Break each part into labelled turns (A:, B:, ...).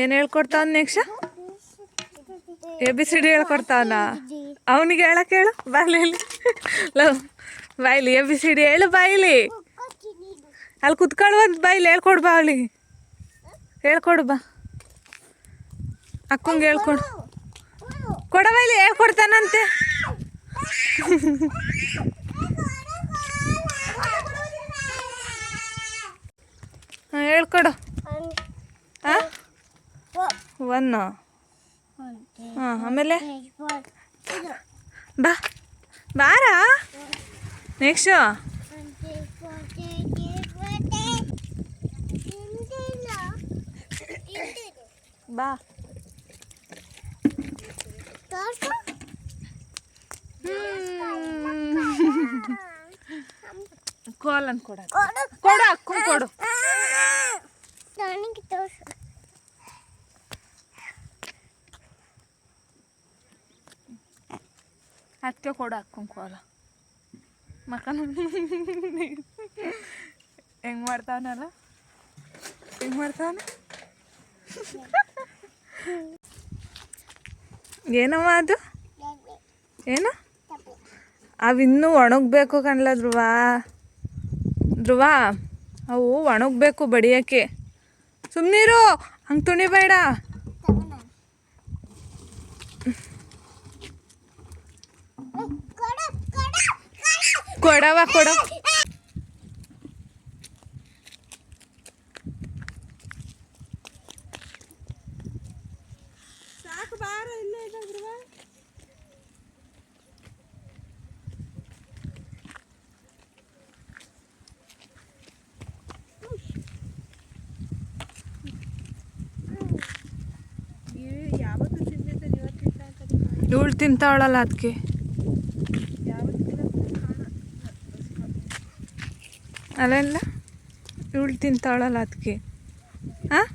A: ಏನು ಹೇಳ್ಕೊಡ್ತಾವ next A B C D ಹೇಳ್ಕೊಡ್ತಾವನ ಅವನಿಗೆ ಹೇಳಕ್ಕೆ ಹೇಳು, ಬಾಯ್ಲಿ ಲವ್, ಬಾಯ್ಲಿ, ಎ ಬಿ ಸಿ ಡಿ ಹೇಳು, ಬಾಯ್ಲಿ. ಅಲ್ಲಿ ಕುತ್ಕೊಳ್ಳುವಂತ ಬಾಯ್ಲಿ, ಹೇಳ್ಕೊಡು ಬಾ ಅವಳಿಗೆ ಹೇಳ್ಕೊಡು ಬಾ. ಅಕ್ಕಂಗೆ ಹೇಳ್ಕೊಡು. ಕೊಡ ಬಾಯ್ಲಿ, ಹೇಳ್ಕೊಡ್ತಾನಂತೆ. ಹೇಳ್ಕೊಡು. ಹಾಂ ಒನ್ ಹಾಂ ಆಮೇಲೆ? ಬಾ ಬಾರ? ನೆಕ್ಸ್ಟು. ಬಾ. ಕೋಲನ್ ಕೊಡ. ಕೊಡು. ಅಕ್ಕ ಕೊಡು ಅದಕ್ಕೆ ಕೊಡ ಹಾಕೊಂಕೋಲ ಕೋಲ ಮಕ್ಕನ ಹೆಂಗ್ ಮಾಡ್ತಾವನಲ್ಲ ಹೆಂಗೆ ಮಾಡ್ತಾವನ ಏನಮ್ಮ ಅದು? ಏನು? ಅವಿನ್ನೂ ಒಣಗಬೇಕು ಕಣ್ಲ ಧ್ರುವ. ಧ್ರುವ, ಅವು ಒಣಗಬೇಕು ಬಡಿಯೋಕ್ಕೆ. ಸುಮ್ಮನಿರು ಹಂಗೆ ತುಣಿಬೇಡ. ಕೊಡವ ಕೊಡ. ಇವಳು ತಿಂತಾವಳಲ್ಲ ಅದಕ್ಕೆ ಅಲ್ಲ ಇವಳು ತಿಂತಾಳಲ್ಲ ಅದಕ್ಕೆ ಹಾಂ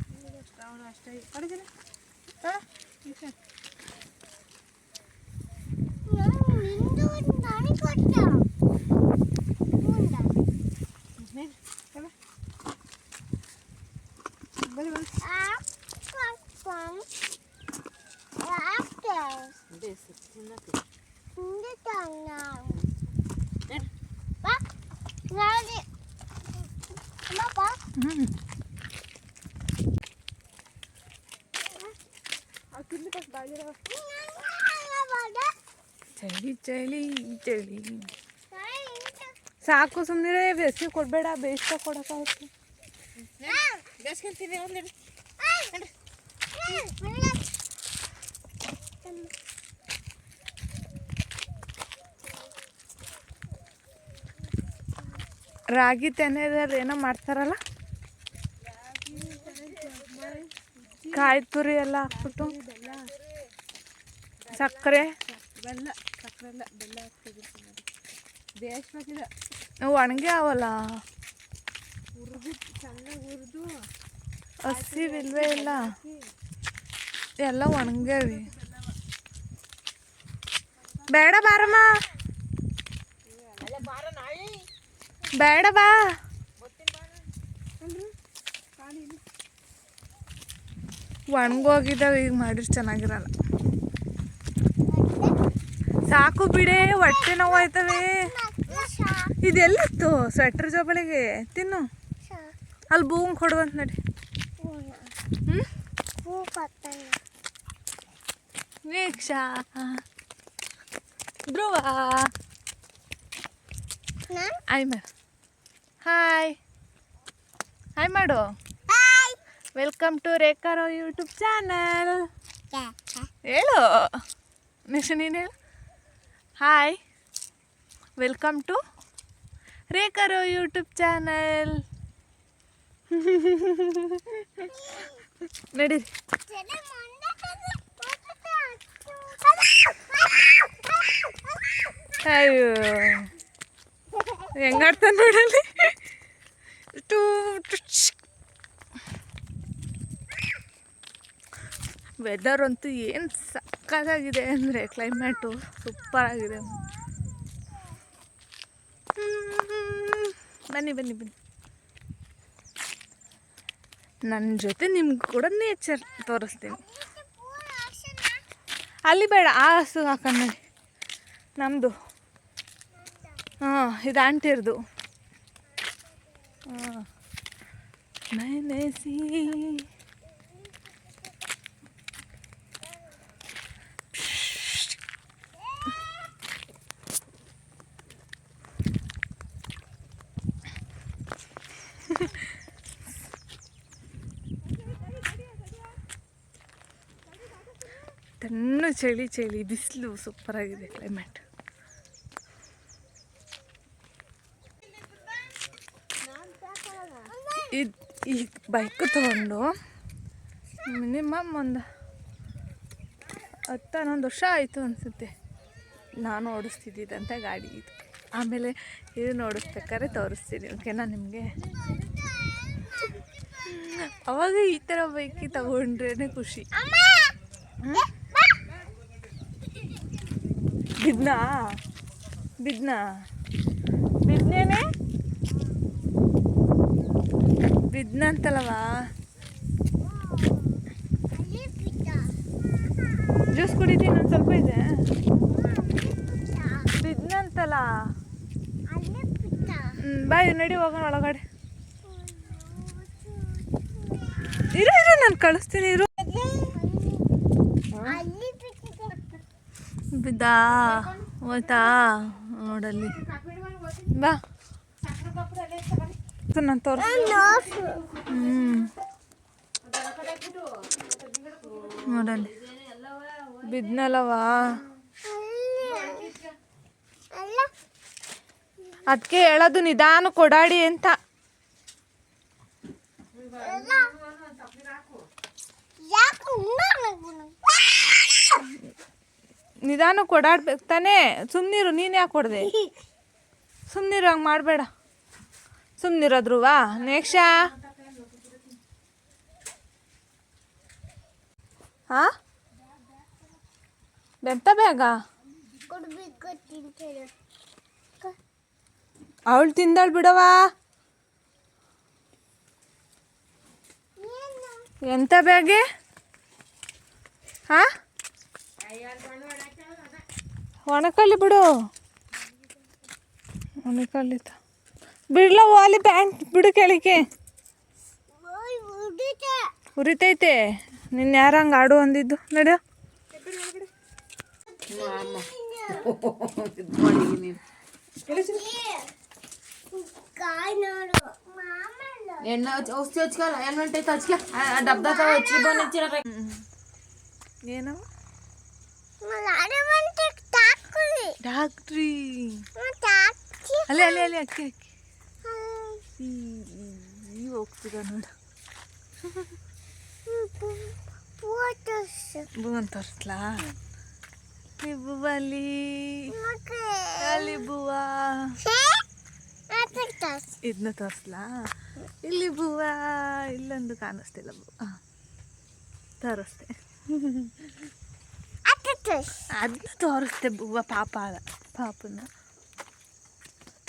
A: ಚಳಿ ಚಳಿ ಚಳಿ. ಸಾಕು ಸುಮ್ಮನೆ ಬೇಸಿಗೆ ಕೊಡಬೇಡ ಬೇಸಿಗೆ ಕೊಡೋಕ್ಕಾಗುತ್ತೆ. ರಾಗಿ ತೆನೆದಲ್ಲಿ ಏನೋ ಮಾಡ್ತಾರಲ್ಲ? ಕಾಯಿ ತುರಿ ಎಲ್ಲ ಹಾಕ್ಬಿಟ್ಟು ಸಕ್ಕರೆ.
B: ಬೆಲ್ಲ ಸಕ್ಕರೆ ಎಲ್ಲ ಬೆಲ್ಲ
A: ಒಣಗಿ ಅವಲ್ಲ?
B: ಹುರಿದು ಚೆನ್ನಾಗಿ ಹುರಿದು
A: ಹಸಿವಿಲ್ವೇ ಇಲ್ಲ. ಎಲ್ಲ ಒಣಗ್ಯಾವಿ. ಬೇಡ ಬಾರಮ್ಮ. ಬೇಡ ಬಾ. ಒಣಗೋಗಿದ್ದಾವೆ ಈಗ ಮಾಡಿದ್ರೆ ಚೆನ್ನಾಗಿರಲ್ಲ. ಸಾಕು ಬಿಡೇ ಹೊಟ್ಟೆ ನೋವು ಆಯ್ತವೆ ಇದೆಲ್ಲಿತ್ತು ಸ್ವೆಟ್ರ್ ಜೊಬಳಿಗೆ? ತಿನ್ನು. ಅಲ್ಲಿ ಬೂಮ್ ಕೊಡುವಂತ ನಡಿ. ವೀಕ್ಷಾ. ಧ್ರುವ. ಹಾಯ್ ಮಾಡು ಹಾಯ್ ಹಾಯ್ ಮಾಡು. Welcome to Rekharo YouTube channel ಹೇಳು. ನೆಕ್ಸ್ಟ್ ನೀನು ಹೇಳು. Hi welcome to Rekharo YouTube channel ನಡೀರಿ. ಅಯ್ಯೋ. ಹೆಂಗಾಡ್ತಾನೆ ನೋಡಲ್ಲಿ? ಟೂ ವೆದರ್ ಅಂತೂ ಏನು ಸಕ್ಕತ್ತಾಗಿದೆ ಅಂದರೆ ಕ್ಲೈಮೇಟು ಸೂಪರ್ ಆಗಿದೆ. ಬನ್ನಿ ಬನ್ನಿ ಬನ್ನಿ. ನನ್ನ ಜೊತೆ ನಿಮ್ಗೆ ಕೂಡ ನೇಚರ್ ತೋರಿಸ್ತೀನಿ. ಅಲ್ಲಿ ಬೇಡ, ಆ ಹಸು ನೋಡಿ ನಮ್ಮದು ಹಾಂ, ಇದು ಆಂಟಿರ್ದು ಹಾಂ. ಮನಸಿ ಚಳಿ ಚಳಿ. ಬಿಸಿಲು ಸೂಪರಾಗಿದೆ ಕ್ಲೈಮೇಟ್ ಇದು, ಈ ಬೈಕ್ ತಗೊಂಡು ಮಿನಿಮಮ್ ಒಂದು ಹತ್ತು, ಹನ್ನೊಂದು ವರ್ಷ ಆಯಿತು ಅನಿಸುತ್ತೆ. ನಾನು ಓಡಿಸ್ತಿದ್ದಂಥ ಗಾಡಿ ಇದು. ಆಮೇಲೆ ಇದು ಓಡಿಸ್ಬೇಕಾದ್ರೆ ತೋರಿಸ್ತೀನಿ ಓಕೆನಾ ನಿಮಗೆ? ಅವಾಗ ಈ ಥರ ಬೈಕಿ ತಗೊಂಡ್ರೇ ಖುಷಿ? ಬಿದ್ನಾ? ಬಿದ್ನಾ? ಬಿದ್ನೇನೆ? ಬಿದ್ನಂತಲ್ಲವಾ ಜ್ಯೂಸ್ ಕುಡಿತೀನಿ ಒಂದು ಸ್ವಲ್ಪ ಇದೆ. ಬಿದ್ನಂತಲ್ಲ ಬಾಯ್ ನಡಿ, ಹೋಗೋಣ ಒಳಗಡೆ. ಇರೋ ಇರೋ, ನಾನು ಕಳಿಸ್ತೀನಿ, ಇರು. ಬಿದ್ದಾ? ಹೋಯ್ತಾ? ನೋಡಲ್ಲಿ. ಬಾ. ನಾನು ತೋರಿಸ್. ಹ್ಞೂ ನೋಡಲ್ಲಿ. ಬಿದ್ನಲ್ಲವಾ? ಅದಕ್ಕೆ ಹೇಳೋದು ನಿಧಾನ ಕೊಡಾಡಿ ಅಂತ. ನಿಧಾನ ಕೊಡಾಡ್ಬೇಕು. ತಾನೇ ಸುಮ್ಮನಿರು ನೀನು ಯಾಕೆ ಕೊಡ್ದೆ ಸುಮ್ಮನಿರು ಹಂಗೆ ಮಾಡಬೇಡ. ಸುಮ್ನಿರೋದ್ರುವಾ? ನೆಕ್ಸ್ಟಾ ಹಾಂ? ಬೆಂತ ಬೇಗ ಅವಳು ತಿಂದಾಳು ಬಿಡವಾ ಎಂತ ಬ್ಯಾಗೆ? ಹಾಂ? ಒಣಕಲ್ಲಿ ಬಿಡು ಒಣಕಲ್ಲಿ ಬಿಡ್ಲ ಅಲ್ಲಿ ಪ್ಯಾಂಟ್ ಬಿಡು ಕೆಳಗೆ ಉರಿತೈತೆ ನಿನ್ನ ಯಾರು ಹಂಗೆ ಆಡು ಅಂದಿದ್ದು ನಡ
B: ಎಣ್ಣೆ ಔಷಧಿ ಹಚ್ಕಲ್ಲ ಎಣ್ಣೆ ಹೊಂಟೈತೆ ಹಚ್ಕ ಆ ಡಬ್ಬದ ಹಚ್ಚಿ ಬಂದು ಹಚ್ಚಿರ
A: ಏನು ಡಾಕ್ಟ್ರಿ ಅಲ್ಲಿ ಅಲ್ಲಿ ಅಲ್ಲಿ, ಅಕ್ಕಿ ಅಕ್ಕಿ. ಈ ಹೋಗ್ತೀರ ನೋಡು. ಬುವನ್ ತೋರಿಸ್ಲಾ ಈ ಬುವಲ್ಲಿ ಅಲ್ಲಿ ಬುವ ಇದನ್ನ ತೋರಿಸ್ಲಾ? ಇಲ್ಲಿ ಬುವ. ಇಲ್ಲೊಂದು ಕಾಣಿಸ್ತಿಲ್ಲ ಬುವ. ತೋರಿಸ್ತೆ. ಅದನ್ನ ತೋರಿಸ್ತೆ ಬುವ್ವ ಪಾಪ ಪಾಪನ.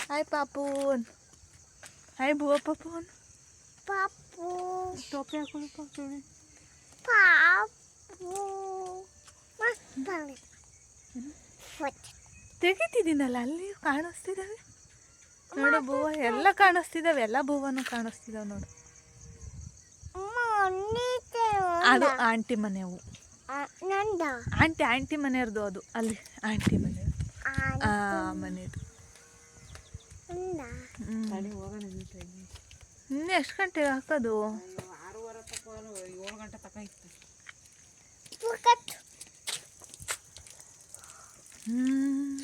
A: ಹಾಯ್ ಪಾಪೂನ್. ಹಾಯ್ ಬುವ್ವ ಪಾಪೂನ್.
C: ಪಾಪು.
A: ಟೋಪಿ ಹಾಕೊಂಡು
C: ಪಾಪು. What?
A: ತೆಗಿತಿದ್ದೀನಲ್ಲ ಅಲ್ಲಿ ಕಾಣಿಸ್ತಿದ್ದಾವೆ? ನೋಡು ಬುವ ಎಲ್ಲ ಕಾಣಿಸ್ತಿದ್ದಾವೆ ಎಲ್ಲ ಬುವ್ವನು ಕಾಣಿಸ್ತಿದ್ದಾವೆ ನೋಡು. ಅದು ಆಂಟಿ ಮನೆವು. ಆಂಟಿ ಆಂಟಿ ಮನೆಯವ್ರದ್ದು ಅದು. ಅಲ್ಲಿ ಆಂಟಿ ಮನೆ ಆ ಮನೆಯದು. ಇನ್ನು ಎಷ್ಟು ಗಂಟೆ ಹಾಕೋದು? ಹ್ಮ್.